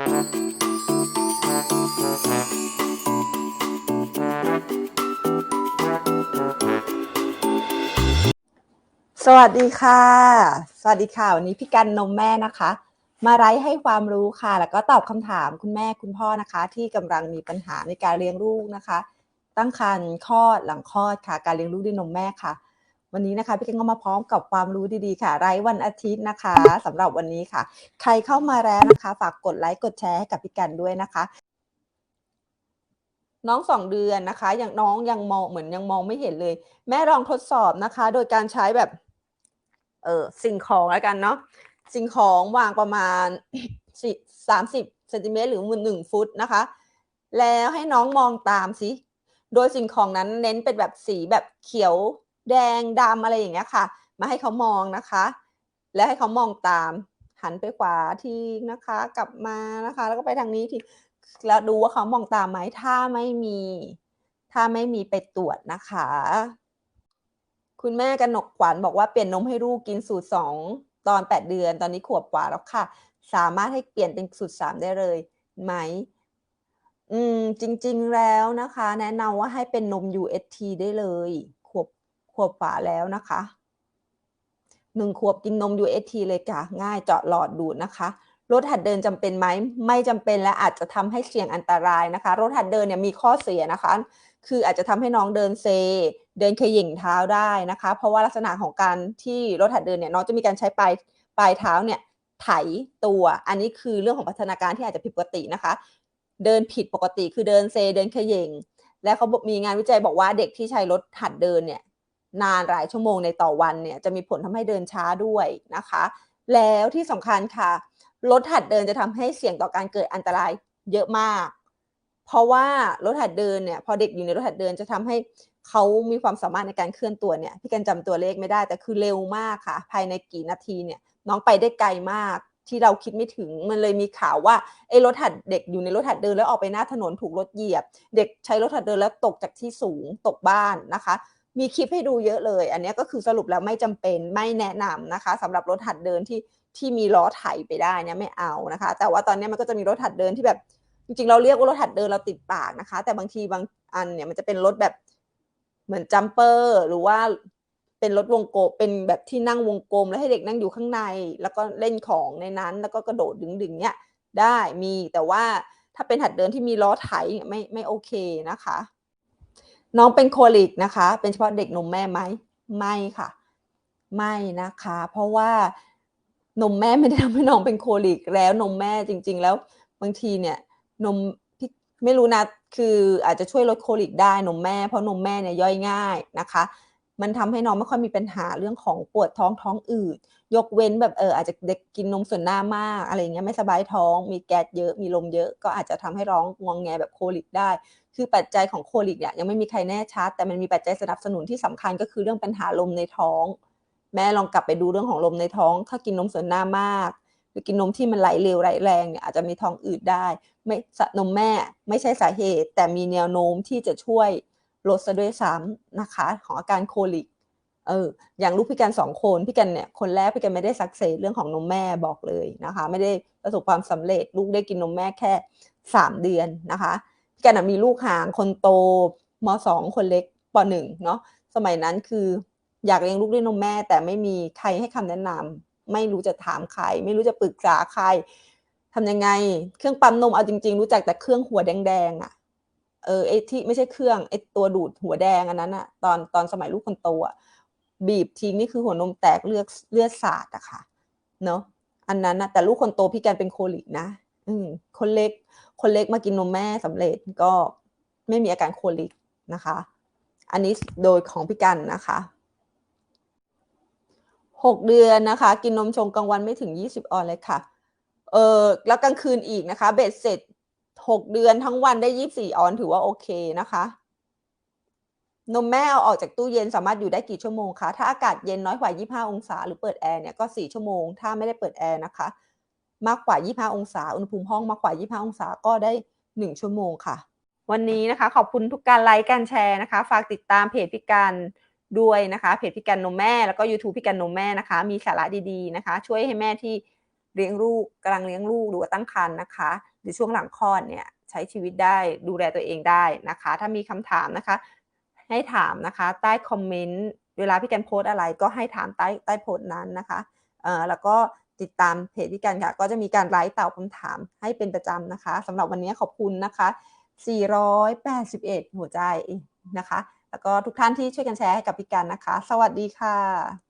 สวัสดีค่ะ สวัสดีค่ะ วันนี้พี่กันนมแม่นะคะ มาไลฟ์ให้ความรู้ค่ะ แล้วก็ตอบคำถามคุณแม่คุณพ่อนะคะ ที่กำลังมีปัญหาในการเลี้ยงลูกนะคะ ตั้งครรภ์คลอดหลังคลอดค่ะ การเลี้ยงลูกด้วยนมแม่ค่ะ วันนี้นะคะพี่เกันก็มาพร้อมกับความรู้ดีๆค่ะไลฟ์วันอาทิตย์นะคะสำหรับวันนี้ค่ะ ใครเข้ามาแล้วนะคะ ฝากกดไลค์กดแชร์ให้กับพี่กันด้วยนะคะ น้องสองเดือนนะคะยังน้องยังมองเหมือนยังมองไม่เห็นเลย แม่ลองทดสอบนะคะ โดยการใช้แบบ เออสิ่งของแล้วกันเนาะสิ่งของวางประมาณสามสิบเซนติเมตรหรือหนึ่งฟุตนะคะ แล้วให้น้องมองตามสิโดยสิ่งของนั้นเน้นเป็นแบบสีแบบเขียว แดงดำอะไรอย่างเงี้ยค่ะ มาให้เขามองนะคะ และให้เขามองตาม หันไปขวาทีนะคะ กลับมานะคะ แล้วก็ไปทางนี้ทีแล้วดูว่าเขามองตามไหมถ้าไม่มี ถ้าไม่มีไปตรวจนะคะ คุณแม่กนกขวัญบอกว่าเปลี่ยนนมให้ลูกกินสูตรสองตอนแปดเดือน ตอนนี้ขวบกว่าแล้วค่ะ สามารถให้เปลี่ยนเป็นสูตรสามได้เลยไหม อืม จริง ๆ แล้วนะคะ แนะนำว่าให้เป็นนม UST ได้เลย ขวบฝาแล้วนะคะหนึ่งขวบกินนม UST เลยค่ะ ง่ายเจาะหลอดดูดนะคะรถหัดเดินจำเป็นไหมไม่จำเป็นและอาจจะทำให้เสี่ยงอันตรายนะคะ รถหัดเดินเนี่ยมีข้อเสียนะคะ คืออาจจะทำให้น้องเดินเซ เดินเขย่งเท้าได้นะคะ เพราะว่าลักษณะของการที่รถหัดเดินเนี่ยน้องจะมีการใช้ปลายปลายเท้าเนี่ยไถตัว อันนี้คือเรื่องของพัฒนาการที่อาจจะผิดปกตินะคะ เดินผิดปกติคือเดินเซ เดินเขย่ง และเขามีงานวิจัยบอกว่าเด็กที่ใช้รถหัดเดินเนี่ย นานหลายชั่วโมงในต่อวันเนี่ยจะมีผลทำให้เดินช้าด้วยนะคะ แล้วที่สำคัญค่ะรถหัดเดินจะทำให้เสี่ยงต่อการเกิดอันตรายเยอะมาก เพราะว่ารถหัดเดินเนี่ยพอเด็กอยู่ในรถหัดเดินจะทำให้เขามีความสามารถในการเคลื่อนตัวเนี่ยพี่กันจำตัวเลขไม่ได้แต่คือเร็วมากค่ะ ภายในกี่นาทีเนี่ยน้องไปได้ไกลมากที่เราคิดไม่ถึงมันเลยมีข่าวว่าไอ้รถหัดเด็กอยู่ในรถหัดเดินแล้วออกไปหน้าถนนถูกรถเหยียบ เด็กใช้รถหัดเดินแล้วตกจากที่สูงตกบ้านนะคะ มีคลิปให้ดูเยอะเลย อันนี้ก็คือสรุปแล้วไม่จำเป็นไม่แนะนำนะคะสำหรับรถหัดเดินที่ที่มีล้อไถไปได้เนี่ยไม่เอานะคะ แต่ว่าตอนนี้มันก็จะมีรถหัดเดินที่แบบจริงๆเราเรียกว่ารถหัดเดินเราติดปากนะคะ แต่บางทีบางอันเนี่ยมันจะเป็นรถแบบเหมือนจัมเปอร์หรือว่าเป็นรถวงกลมเป็นแบบที่นั่งวงกลมแล้วให้เด็กนั่งอยู่ข้างใน แล้วก็เล่นของในนั้น แล้วก็กระโดดดึงๆเนี่ยได้มีแต่ว่าถ้าเป็นหัดเดินที่มีล้อไถไม่ไม่โอเคนะคะ น้องเป็นโคลิกนะคะ เป็นเฉพาะเด็กนมแม่ไหมไม่ค่ะ ไม่นะคะ เพราะว่านมแม่ไม่ได้ทำให้น้องเป็นโคลิกแล้วนมแม่จริง ๆ แล้วบางทีเนี่ยนมพี่ไม่รู้นะคืออาจจะช่วยลดโคลิกได้นมแม่เพราะนมแม่เนี่ยย่อยง่ายนะคะ มันทำให้น้องไม่ค่อยมีปัญหาเรื่องของปวดท้องท้องอืดยกเว้นแบบเอออาจจะเด็กกินนมส่วนหน้ามากอะไรเงี้ยไม่สบายท้องมีแก๊สเยอะมีลมเยอะ ก็อาจจะทำให้ร้องงวงแงแบบโคลิกได้ คือปัจจัยของโคลิกเนี่ยยังไม่มีใครแน่ชัด แต่มันมีปัจจัยสนับสนุนที่สำคัญก็คือเรื่องปัญหาลมในท้อง แม่ลองกลับไปดูเรื่องของลมในท้อง ถ้ากินนมส่วนหน้ามากหรือกินนมที่มันไหลเร็วไหลแรงเนี่ยอาจจะมีท้องอืดได้ ไม่นมแม่ไม่ใช่สาเหตุ แต่มีแนวโน้มที่จะช่วย ลดซะด้วยซ้ำนะคะ ของอาการโคลิกเอออย่างลูกพี่กันสองคนพี่กันเนี่ยคนแรกพี่กันไม่ได้สักเซสเรื่องของนมแม่บอกเลยนะคะ ไม่ได้ประสบความสำเร็จ ลูกได้กินนมแม่แค่สามเดือนนะคะพี่กันมีลูกห่างคนโตมสองคนเล็กปหนึ่งเนาะสมัยนั้นคืออยากเลี้ยงลูกด้วยนมแม่ แต่ไม่มีใครให้คำแนะนำไม่รู้จะถามใคร ไม่รู้จะปรึกษาใครทำยังไง เครื่องปั๊มนมเอาจริง ๆ รู้จักแต่เครื่องหัวแดงๆอะ่ะ เออไอที่ไม่ใช่เครื่องไอตัวดูดหัวแดงอันนั้นอะตอนตอนสมัยลูกคนโตอะบีบทิ้งนี่คือหัวนมแตกเลือดเลือดสาดอะค่ะเนาะอันนั้นนะแต่ลูกคนโตพี่กันเป็นโคลิกนะ อืมคนเล็ก คนเล็กมากินนมแม่สำเร็จก็ไม่มีอาการโคลิกนะคะ อันนี้โดยของพี่กันนะคะหกเดือนนะคะ กินนมชงกลางวันไม่ถึงยี่สิบออนเลยค่ะ เออแล้วกลางคืนอีกนะคะ เบ็ดเสร็จ หกเดือนทั้งวันได้ยี่สี่ออนถือว่าโอเคนะคะ นมแม่เอาออกจากตู้เย็นสามารถอยู่ได้กี่ชั่วโมงคะ ถ้าอากาศเย็นน้อยกว่ายี่ห้าองศา หรือเปิดแอร์เนี่ยก็สี่ชั่วโมง ถ้าไม่ได้เปิดแอร์นะคะ มากกว่ายี่ห้าองศา อุณหภูมิห้องมากกว่ายี่ห้าองศาก็ได้หนึ่งชั่วโมงค่ะ วันนี้นะคะ ขอบคุณทุกการไลค์การแชร์นะคะ ฝากติดตามเพจพิการด้วยนะคะ เพจพิการนมแม่แล้วก็ YouTube พิการนมแม่นะคะ มีสาระดีๆนะคะ ช่วยให้แม่ที่ เลี้ยงลูกกำลังเลี้ยงลูกหรือว่าตั้งครรภ์นะคะ หรือช่วงหลังคลอดเนี่ยใช้ชีวิตได้ดูแลตัวเองได้นะคะ ถ้ามีคำถามนะคะ ให้ถามนะคะใต้คอมเมนต์เวลาพี่กันโพสอะไรก็ให้ถามใต้ใต้โพสนั้นนะคะเอ่อแล้วก็ติดตามเพจพี่กันค่ะ ก็จะมีการไลฟ์ตอบคำถามให้เป็นประจำนะคะสำหรับวันนี้ขอบคุณนะคะ 481 หัวใจนะคะ แล้วก็ทุกท่านที่ช่วยกันแชร์ให้กับพี่กันนะคะ สวัสดีค่ะ